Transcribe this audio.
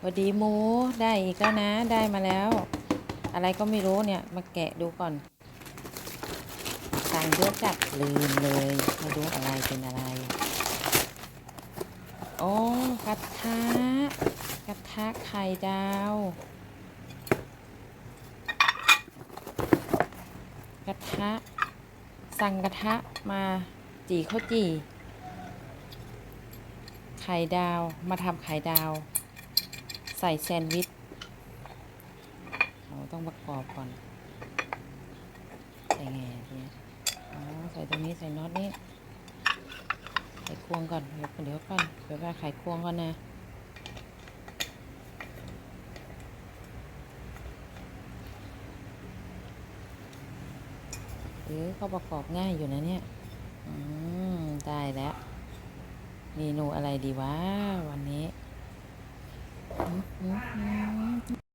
สวัสดีหมูได้อีกแล้วนะ ได้มาแล้ว อะไรก็ไม่รู้เนี่ย มาแกะดูก่อนสั่งเยอะจัดลืมเลยไม่รู้อะไรเป็นอะไรโอ้กระทะกระทะไข่ดาวกระทะสั่งกระทะมาจีข้าวจีไข่ดาวมาทำไข่ดาว ใส่แซนด์วิชเราต้องประกอบก่อน ใส่ไงทีเนี้ยอ๋อใส่ตรงนี้ใส่น็อตนี้ไขควงก่อนเดี๋ยวเดี๋ยวก่อนเดี๋ยวไปไขควงก่อนนะเออเขาประกอบง่ายอยู่นะเนี่ย อืม ได้แล้ว เมนูอะไรดีวะวันนี้ 嗯。